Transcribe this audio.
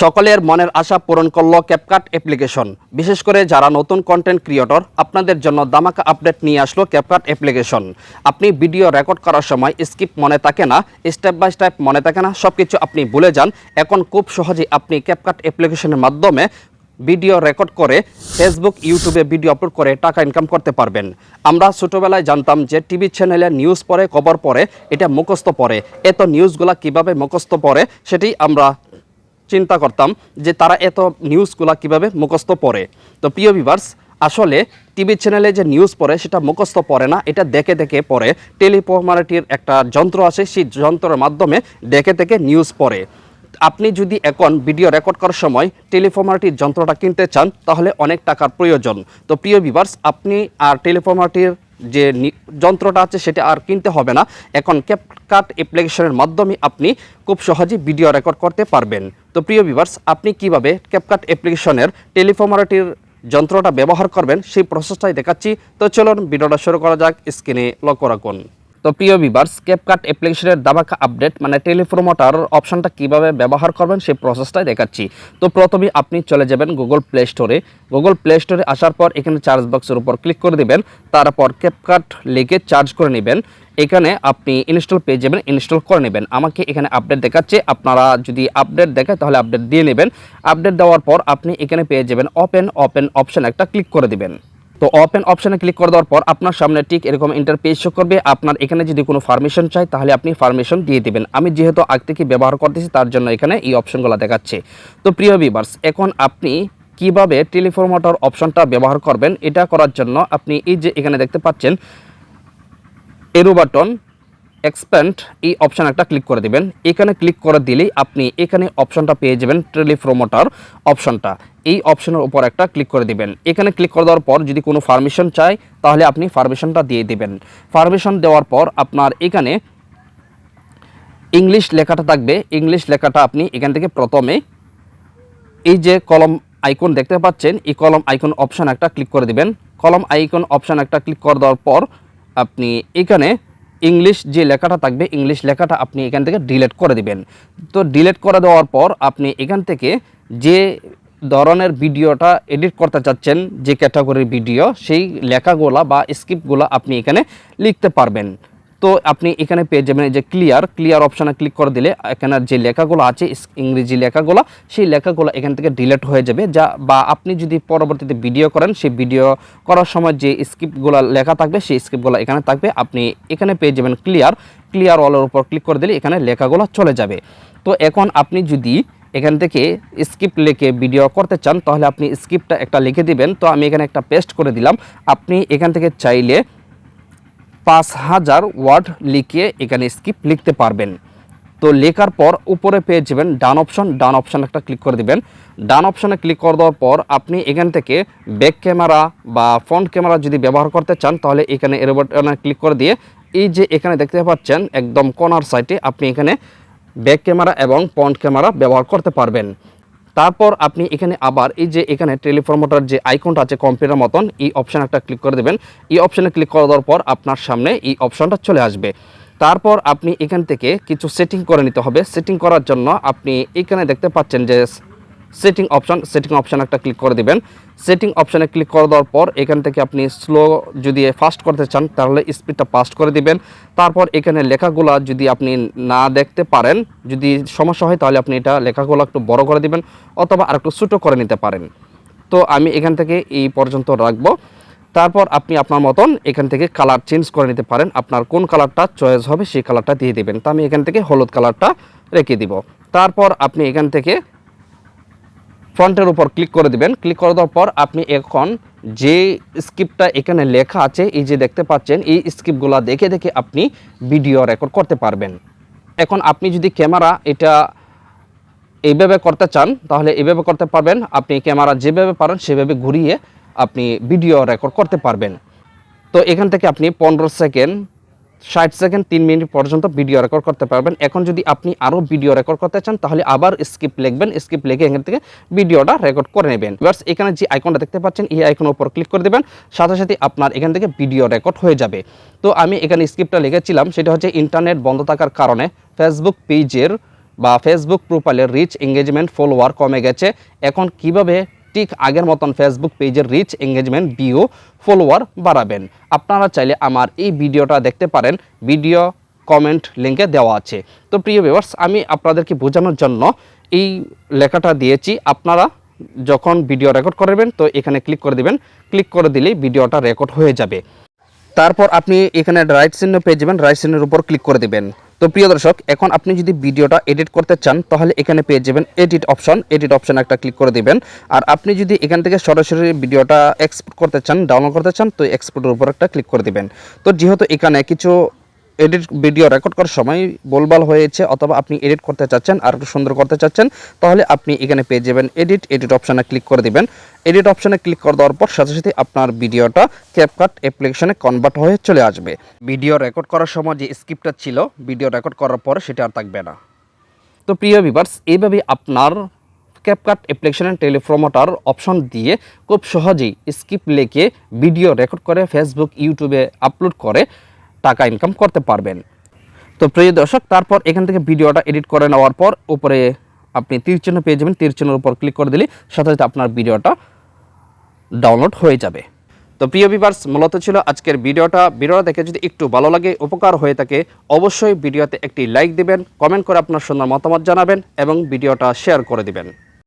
সকলের মনের আশা পূরণ করল ক্যাপকাট অ্যাপ্লিকেশন বিশেষ করে যারা নতুন কন্টেন্ট ক্রিয়েটর আপনাদের জন্য দামাকা আপডেট নিয়ে আসলো ক্যাপকাট অ্যাপ্লিকেশন আপনি ভিডিও রেকর্ড করার সময় স্কিপ মনে থাকে না স্টেপ বাই স্টেপ মনে থাকে না সব কিছু আপনি ভুলে যান। এখন খুব সহজেই আপনি ক্যাপকাট অ্যাপ্লিকেশনের মাধ্যমে ভিডিও রেকর্ড করে ফেসবুক ইউটিউবে ভিডিও আপলোড করে টাকা ইনকাম করতে পারবেন। আমরা ছোটোবেলায় জানতাম যে টিভি চ্যানেলে নিউজ পড়ে, খবর পড়ে, এটা মুখস্থ পড়ে। এত নিউজগুলা কীভাবে মুখস্থ পড়ে, সেটি আমরা চিন্তা করতাম যে তারা এত নিউজগুলা কীভাবে মুখস্থ পড়ে। তো প্রিয় ভিভার্স আসলে টিভি চ্যানেলে যে নিউজ পড়ে সেটা মুখস্থ পড়ে না, এটা দেখে দেখে পড়ে। টেলিফর্মারিটির একটা যন্ত্র আছে, সেই যন্ত্রের মাধ্যমে দেখে দেখে নিউজ পড়ে। আপনি যদি এখন ভিডিও রেকর্ড করার সময় টেলিফর্মারিটির যন্ত্রটা কিনতে চান, তাহলে অনেক টাকার প্রয়োজন। তো প্রিয় ভিভার্স আপনি আর টেলিফর্মারিটির যে যন্ত্রটা আছে সেটা আর কিনতে হবে না। এখন ক্যাপকাট অ্যাপ্লিকেশনের মাধ্যমে আপনি খুব সহজেই ভিডিও রেকর্ড করতে পারবেন। তো প্রিয় ভিভার্স আপনি কীভাবে ক্যাপকাট অ্যাপ্লিকেশনের টেলিফর্মারটির যন্ত্রটা ব্যবহার করবেন সেই প্রসেসটাই দেখাচ্ছি। তো চলুন, ভিডিওটা শুরু করা যাক। স্ক্রিনে লক্ষ্য রাখুন। তো প্রিয় ভিভার্স ক্যাপকাট অ্যাপ্লিকেশনের দাবাকা আপডেট মানে টেলিফর্মোটার অপশনটা কীভাবে ব্যবহার করবেন সেই প্রসেসটাই দেখাচ্ছি। তো প্রথমে আপনি চলে যাবেন গুগল প্লে স্টোরে গুগল প্লে স্টোরে আসার পর এখানে চার্জ বক্সের উপর ক্লিক করে দেবেন। তারপর ক্যাপকাট লিখে চার্জ করে নেবেন। এখানে আপনি ইনস্টল পেয়ে যাবেন ইনস্টল করে নেবেন। আমাকে এখানে আপডেট দেখাচ্ছে। আপনারা যদি আপডেট দেখায় তাহলে আপডেট দিয়ে নেবেন। আপডেট দেওয়ার পর আপনি এখানে পেয়ে যাবেন ওপেন ওপেন অপশন একটা ক্লিক করে দিবেন। তো ওপেন অপশানে ক্লিক করে দেওয়ার পর আপনার সামনে ঠিক এরকম ইন্টারপেজ শো করবে। আপনার এখানে যদি কোনো ফার্মেশন চাই তাহলে আপনি ফার্মেশন দিয়ে দেবেন। আমি যেহেতু আগ থেকে ব্যবহার করতেছি, তার জন্য এখানে এই অপশনগুলো দেখাচ্ছে। তো প্রিয় ভিভার্স এখন আপনি কীভাবে টেলিফর্মাটার অপশনটা ব্যবহার করবেন, এটা করার জন্য আপনি এই যে এখানে দেখতে পাচ্ছেন এরো বাটন এক্সপ্যান্ড এই অপশন একটা ক্লিক করে দিবেন। এখানে ক্লিক করে দিলেই আপনি এখানে অপশনটা পেয়ে যাবেন টেলিপ্রোমোটার অপশনটা এই অপশনের উপর একটা ক্লিক করে দিবেন। এখানে ক্লিক করে দেওয়ার পর যদি কোনো পারমিশন চাই তাহলে আপনি পারমিশনটা দিয়ে দিবেন। পারমিশন দেওয়ার পর আপনার এখানে ইংলিশ লেখাটা থাকবে। ইংলিশ লেখাটা আপনি এখান থেকে প্রথমে এই যে কলম আইকন দেখতে পাচ্ছেন, এই কলম আইকন অপশন একটা ক্লিক করে দিবেন। কলম আইকন অপশন একটা ক্লিক করে দেওয়ার পর আপনি এখানে ইংলিশ যে লেখাটা থাকবে, ইংলিশ লেখাটা আপনি এখান থেকে ডিলেট করে দিবেন। তো ডিলেট করে দেওয়ার পর আপনি এখান থেকে যে ধরনের ভিডিওটা এডিট করতে চাচ্ছেন, যে ক্যাটাগরির ভিডিও, সেই লেখাগুলা বা স্ক্রিপ্টগুলো আপনি এখানে লিখতে পারবেন। তো আপনি এখানে পেয়ে যাবেন এই যে ক্লিয়ার ক্লিয়ার অপশানে ক্লিক করে দিলে এখানে যে লেখাগুলো আছে ইংরেজি লেখাগুলো, সেই লেখাগুলো এখান থেকে ডিলেট হয়ে যাবে। যা, বা আপনি যদি পরবর্তীতে ভিডিও করেন, সেই ভিডিও করার সময় যে স্ক্রিপ্টগুলো লেখা থাকবে, সেই স্ক্রিপ্টগুলো এখানে থাকবে। আপনি এখানে পেয়ে যাবেন ক্লিয়ার ক্লিয়ার অলের উপর ক্লিক করে দিলে এখানে লেখাগুলো চলে যাবে। তো এখন আপনি যদি এখান থেকে স্ক্রিপ্ট লিখে ভিডিও করতে চান, তাহলে আপনি স্ক্রিপ্টটা একটা লিখে দিবেন। তো আমি এখানে একটা পেস্ট করে দিলাম। আপনি এখান থেকে চাইলে পাঁচ হাজার ওয়ার্ড লিখে এখানে স্ক্রিপ্ট লিখতে পারবেন। তো লেখার পর উপরে পেয়ে যাবেন ডান অপশন ডান অপশন একটা ক্লিক করে দিবেন। ডান অপশনে ক্লিক করে দেওয়ার পর আপনি এখান থেকে ব্যাক ক্যামেরা বা ফ্রন্ট ক্যামেরা যদি ব্যবহার করতে চান, তাহলে এখানে এর ক্লিক করে দিয়ে এই যে এখানে দেখতে পাচ্ছেন, একদম কর্নার সাইডে আপনি এখানে ব্যাক ক্যামেরা এবং ফ্রন্ট ক্যামেরা ব্যবহার করতে পারবেন। তারপর আপনি এখানে আবার এই যে এখানে টেলিফর্মোটার যে আইকনটা আছে কম্পিউটার মতন, এই অপশান একটা ক্লিক করে দেবেন। এই অপশানে ক্লিক করে দেওয়ার পর আপনার সামনে এই অপশানটা চলে আসবে। তারপর আপনি এখান থেকে কিছু সেটিং করে নিতে হবে। সেটিং করার জন্য আপনি এখানে দেখতে পাচ্ছেন যে সেটিং অপশন সেটিং অপশন একটা ক্লিক করে দিবেন। সেটিং অপশানে ক্লিক করে দেওয়ার পর এখান থেকে আপনি স্লো যদি ফাস্ট করতে চান, তাহলে স্পিডটা ফাস্ট করে দিবেন। তারপর এখানে লেখাগুলা যদি আপনি না দেখতে পারেন, যদি সমস্যা হয়, তাহলে আপনি এটা লেখাগুলো একটু বড় করে দিবেন অথবা আর একটু ছোটো করে নিতে পারেন। তো আমি এখান থেকে এই পর্যন্ত রাখব। তারপর আপনি আপনার মতন এখান থেকে কালার চেঞ্জ করে নিতে পারেন। আপনার কোন কালারটা চয়েস হবে, সেই কালারটা দিয়ে দিবেন। তো আমি এখান থেকে হলুদ কালারটা রেখে দিব। তারপর আপনি এখান থেকে ফ্রন্টের উপর ক্লিক করে দিবেন। ক্লিক করে দেওয়ার পর আপনি এখন যে স্ক্রিপ্টটা এখানে লেখা আছে, এই যে দেখতে পাচ্ছেন, এই স্ক্রিপ্টগুলো দেখে দেখে আপনি ভিডিও রেকর্ড করতে পারবেন। এখন আপনি যদি ক্যামেরা এটা এইভাবে করতে চান, তাহলে এইভাবে করতে পারবেন। আপনি ক্যামেরা যেভাবে পারেন, সেভাবে ঘুরিয়ে আপনি ভিডিও রেকর্ড করতে পারবেন। তো এখান থেকে আপনি পনেরো সেকেন্ড ষাট সেকেন্ড, তিন মিনিট পর্যন্ত ভিডিও রেকর্ড করতে পারবেন। এখন যদি আপনি আরও ভিডিও রেকর্ড করতে চান, তাহলে আবার স্কিপ লিখবেন স্কিপ লিখে এখান থেকে ভিডিওটা রেকর্ড করে নেবেন। এবার এখানে যে আইকনটা দেখতে পাচ্ছেন, এই আইকনের উপর ক্লিক করে দেবেন, সাথে সাথে আপনার এখান থেকে ভিডিও রেকর্ড হয়ে যাবে। তো আমি এখানে স্ক্রিপ্টটা লিখেছিলাম, সেটা হচ্ছে ইন্টারনেট বন্ধ থাকার কারণে ফেসবুক পেজের বা ফেসবুক প্রোফাইলের রিচ এঙ্গেজমেন্ট ফলোয়ার কমে গেছে। এখন কীভাবে ঠিক আগের মতন ফেসবুক পেজের রিচ এঙ্গেজমেন্ট ভিউ ফলোয়ার বাড়াবেন। আপনারা চাইলে আমার এই ভিডিওটা দেখতে পারেন। ভিডিও কমেন্ট লিঙ্কে দেওয়া আছে। তো প্রিয় ভিউয়ার্স আমি আপনাদেরকে বোঝানোর জন্য এই লেখাটা দিয়েছি। আপনারা যখন ভিডিও রেকর্ড করবেন, তো এখানে ক্লিক করে দিবেন। ক্লিক করে দিলেই ভিডিওটা রেকর্ড হয়ে যাবে। তারপর আপনি এখানে রাইট চিহ্ন পেয়ে যাবেন। রাইট চিহ্নের উপর ক্লিক করে দিবেন। তো প্রিয় দর্শক, এখন আপনি যদি ভিডিওটা এডিট করতে চান, তাহলে এখানে পেয়ে যাবেন এডিট অপশন এডিট অপশন একটা ক্লিক করে দিবেন। আর আপনি যদি এখান থেকে সরাসরি ভিডিওটা এক্সপোর্ট করতে চান ডাউনলোড করতে চান, তো এক্সপোর্টের উপর একটা ক্লিক করে দিবেন। তো যেহেতু এখানে কিছু এডিট ভিডিও রেকর্ড করার সময় বলবাল হয়েছে অথবা আপনি এডিট করতে চাচ্ছেন আর একটু সুন্দর করতে চাচ্ছেন, তাহলে আপনি এখানে পেয়ে যাবেন এডিট এডিট অপশানে ক্লিক করে দিবেন। এডিট অপশানে ক্লিক করে দেওয়ার পর সাথে সাথে আপনার ভিডিওটা ক্যাপকাট অ্যাপ্লিকেশনে কনভার্ট হয়ে চলে আসবে। ভিডিও রেকর্ড করার সময় যে স্ক্রিপ্টটা ছিল ভিডিও রেকর্ড করার পরে সেটা আর থাকবে না। তো প্রিয় ভিভার্স এইভাবে আপনার ক্যাপকাট অ্যাপ্লিকেশনের টেলিফ্রমোটার অপশন দিয়ে খুব সহজেই স্কিপ লেখে ভিডিও রেকর্ড করে ফেসবুক ইউটিউবে আপলোড করে টাকা ইনকাম করতে পারবেন। তো প্রিয় দর্শক, তারপর এখান থেকে ভিডিওটা এডিট করে নেওয়ার পর উপরে আপনি তীর চিহ্ন পেয়ে যাবেন। তীর চিহ্নের উপর ক্লিক করে দিলে সাথে সাথে আপনার ভিডিওটা ডাউনলোড হয়ে যাবে। তো প্রিয় ভিভার্স মূলত ছিল আজকের ভিডিওটা। ভিডিওটা দেখে যদি একটু ভালো লাগে, উপকার হয়ে থাকে, অবশ্যই ভিডিওতে একটি লাইক দিবেন কমেন্ট করে আপনার সুন্দর মতামত জানাবেন এবং ভিডিওটা শেয়ার করে দিবেন।